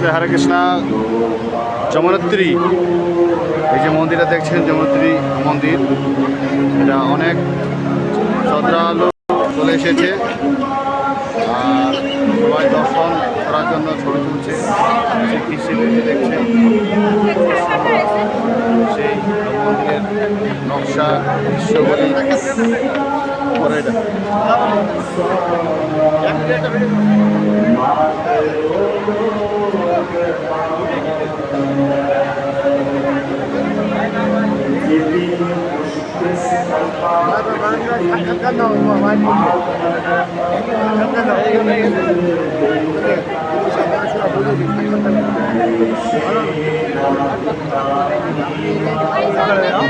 নমস্তে হরে কৃষ্ণা। যমুনত্রী। এই যে মন্দিরটা দেখছেন, যমুনত্রী মন্দির। এটা অনেক শ্রদ্ধালু চলে এসেছে। আর সবাই দর্শন করার জন্য ছবি তুলছে। দেখছেন। সেই মন্দিরের নকশা দৃশ্যগুলি করে এটা। 나도 만나 잠깐 나오고 많이 잠깐 나오고 근데 장난치나 보더니 잠깐 나오고 그래요?